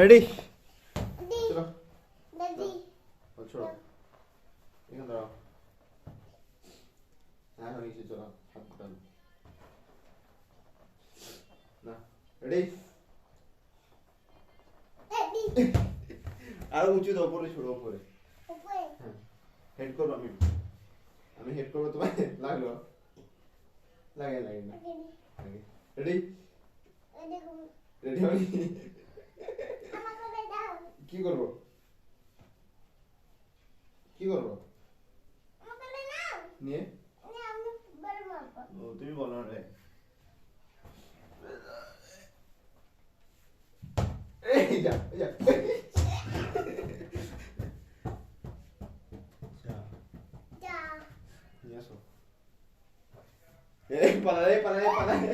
Ready চলো বল ছোড়ো এখানে দাঁড়াও হ্যাঁ হয়ে গেছে চলো হাত টান না রেডি আর উঁচু দাও উপরে ছোড়ো উপরে হেড করব আমি আমি হেড করব তোমায়। লাগল? লাগে লাগে না। রেডি রেডি হলি কি করব? কি করব? নিয়ে? ও তুমি বলো না রে। এই যা এই যা যা। নিয়ে আসো এই পালা রে পালা রে পালা রে